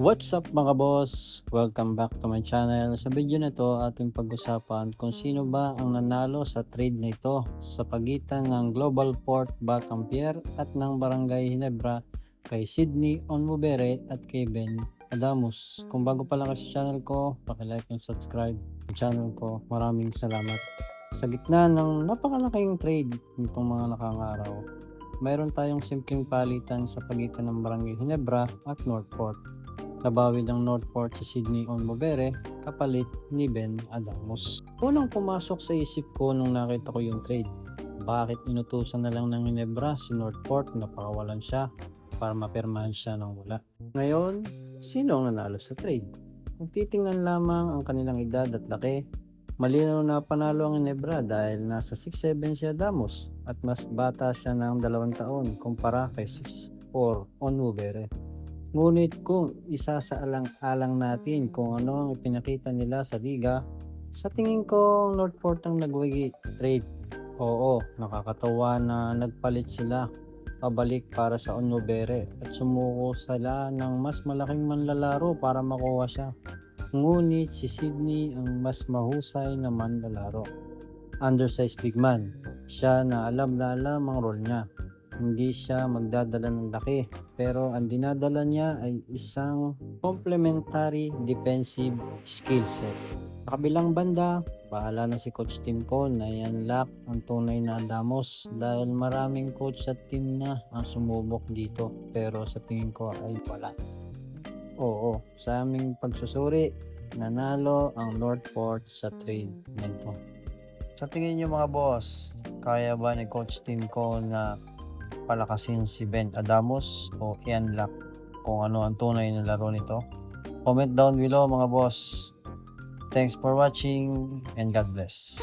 What's up mga boss? Welcome back to my channel. Sa video na to ating pag-usapan kung sino ba ang nanalo sa trade na ito sa pagitan ng Global Port Bacampier at ng Barangay Hinebra kay Sydney Onmubere at kay Ben Adamus. Kung bago pa lang ka sa channel ko, like and subscribe channel ko. Maraming salamat. Sa gitna ng napakalaking trade nitong mga nakangaraw, mayroon tayong simpleng palitan sa pagitan ng Barangay Hinebra at Northport. Nabawi ng Northport si Sydney Onmobere kapalit ni Ben Adamos. Unang pumasok sa isip ko nung nakita ko yung trade. Bakit inutusan na lang ng Hinebra si Northport na pakawalan siya para mapirmahan siya ng wala. Ngayon, sino ang nanalo sa trade? Kung titingnan lamang ang kanilang edad at laki, malinaw na panalo ang Hinebra dahil nasa 6'7 siya Damos at mas bata siya ng dalawang taon kumpara kay 6'4 Onmobere. Ngunit kung isasaalang-alang natin kung ano ang ipinakita nila sa liga, sa tingin ko Northport ang nagwagi trade. Oo, nakakatawa na nagpalit sila pabalik para sa Onubere at sumuko sila ng mas malaking manlalaro para makuha siya. Ngunit si Sydney ang mas mahusay na manlalaro. Undersized big man. Siya na alam na alam ang role niya hindi siya magdadala ng laki pero ang dinadala niya ay isang complementary defensive skill set. Sa kabilang banda, bahala na si Coach Tim ko na yan lock ang tunay na Damos dahil maraming coach sa team na ang sumubok dito pero sa tingin ko ay wala. Oo, sa aming pagsusuri, nanalo ang Northport sa trade nito. Sa tingin niyo mga boss, kaya ba ni Coach Tim ko na palakasin si Ben Adamos o Ian Lack kung ano ang tunay na laro nito. Comment down below mga boss. Thanks for watching and God bless.